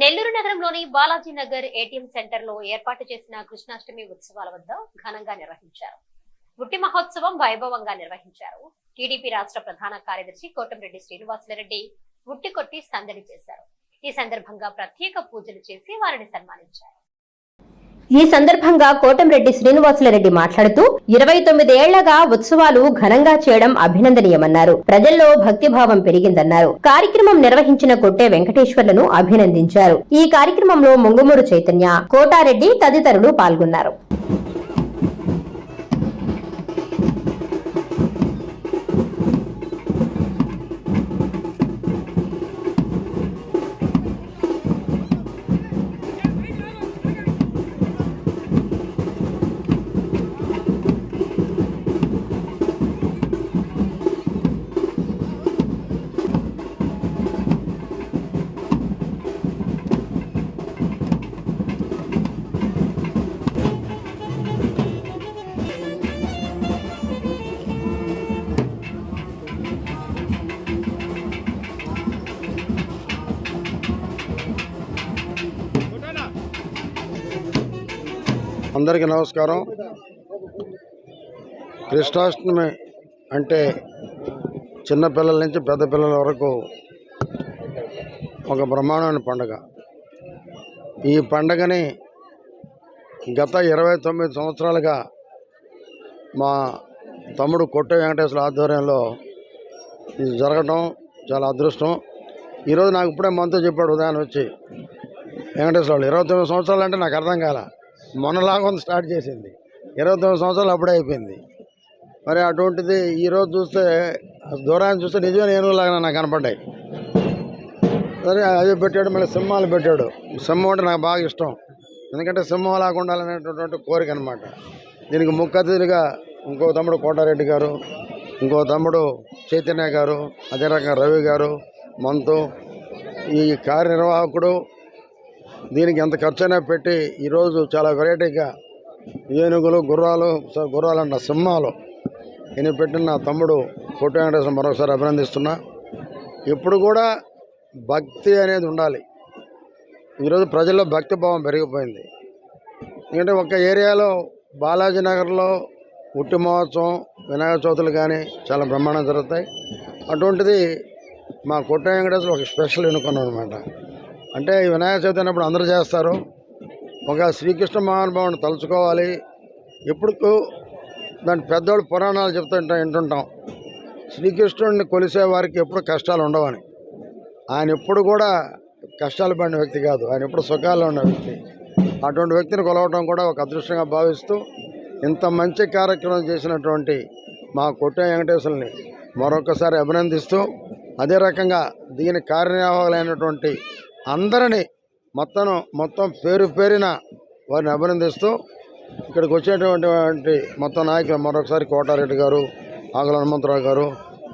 నెల్లూరు నగరంలోని బాలాజీ నగర్ ఏటీఎం సెంటర్లో ఏర్పాటు చేసిన కృష్ణాష్టమి ఉత్సవాల వద్ద ఘనంగా నిర్వహించారు. బుట్టి మహోత్సవం వైభవంగా నిర్వహించారు. టీడీపీ రాష్ట్ర ప్రధాన కార్యదర్శి కోటంరెడ్డి శ్రీనివాసులరెడ్డి బుట్టి కొట్టి సందడి చేశారు. ఈ సందర్భంగా ప్రత్యేక పూజలు చేసి వారిని సన్మానించారు. ఈ సందర్భంగా కోటంరెడ్డి శ్రీనివాసులరెడ్డి మాట్లాడుతూ ఇరవై తొమ్మిది ఏళ్ళగా ఉత్సవాలు ఘనంగా చేయడం అభినందనీయమన్నారు. ప్రజల్లో భక్తిభావం పెరిగిందన్నారు. కార్యక్రమం నిర్వహించిన కొట్టే వెంకటేశ్వర్లను అభినందించారు. ఈ కార్యక్రమంలో ముంగుమూరు చైతన్య కోటారెడ్డి తదితరులు పాల్గొన్నారు. అందరికీ నమస్కారం. కృష్ణాష్టమి అంటే చిన్నపిల్లల నుంచి పెద్ద పిల్లల వరకు ఒక బ్రహ్మాండమైన పండుగ. ఈ పండగని గత ఇరవై తొమ్మిది సంవత్సరాలుగా మా తమ్ముడు కొట్ట వెంకటేశ్వర ఆధ్వర్యంలో ఇది జరగటం చాలా అదృష్టం. ఈరోజు నాకు ఇప్పుడే మనతో చెప్పాడు ఉదాహరణ వచ్చి వెంకటేశ్వర ఇరవై తొమ్మిది సంవత్సరాలు అంటే నాకు అర్థం కాలే? మొన్నలాగా ఉంది స్టార్ట్ చేసింది. ఇరవై తొమ్మిది సంవత్సరాలు అప్పుడే అయిపోయింది. మరి అటువంటిది ఈరోజు చూస్తే దూరాన్ని చూస్తే నిజమైన ఏనుగులాగా నాకు కనపడ్డాయి. సరే అవి పెట్టాడు మళ్ళీ సింహాలు పెట్టాడు. సింహం అంటే నాకు బాగా ఇష్టం. ఎందుకంటే సింహం లాగా ఉండాలనేటటువంటి కోరిక అనమాట దీనికి ముక్కతిరిగా ఇంకో తమ్ముడు కోటారెడ్డి గారు ఇంకో తమ్ముడు చైతన్య గారు అదే రకంగా రవి గారు మంతు ఈ కార్యనిర్వాహకుడు దీనికి ఎంత ఖర్చైనా పెట్టి ఈరోజు చాలా వెరైటీగా ఏనుగులు గుర్రాలు గుర్రాలు అన్న సింహాలు ఈయన పెట్టిన నా తమ్ముడు కొట్టు వెంకటేశ్వర మరొకసారి అభినందిస్తున్నా. ఇప్పుడు కూడా భక్తి అనేది ఉండాలి. ఈరోజు ప్రజల్లో భక్తి భావం పెరిగిపోయింది. ఎందుకంటే ఒక ఏరియాలో బాలాజీ నగర్లో ఉట్టి మహోత్సవం వినాయక చవితులు కానీ చాలా బ్రహ్మాండం జరుగుతాయి. అటువంటిది మా కొట్ట వెంకటేశ్వర ఒక స్పెషల్ ఎన్నుకున్నాం అనమాట అంటే ఈ వినాయక చవితి అన్నప్పుడు అందరూ చేస్తారు. ఒక శ్రీకృష్ణ మహానుభావుని తలుచుకోవాలి. ఎప్పుడు దాని పెద్దవాళ్ళు పురాణాలు చెప్తుంటాం వింటుంటాం. శ్రీకృష్ణుడిని కొలిసే వారికి ఎప్పుడు కష్టాలు ఉండవని. ఆయన ఎప్పుడు కూడా కష్టాలు పడిన వ్యక్తి కాదు. ఆయన ఎప్పుడు సుఖాల్లో ఉన్న వ్యక్తి. అటువంటి వ్యక్తిని కొలవటం కూడా ఒక అదృష్టంగా భావిస్తూ ఇంత మంచి కార్యక్రమం చేసినటువంటి మా కొట్టే వెంకటేశ్వరుని మరొకసారి అభినందిస్తూ అదే రకంగా దీని కార్యనిర్వాహకులైనటువంటి అందరినీ మొత్తం మొత్తం పేరు పేరిన వారిని అభినందిస్తూ ఇక్కడికి వచ్చేటువంటి మొత్తం నాయకులు మరొకసారి కోటారెడ్డి గారు ఆకుల హనుమంతరావు గారు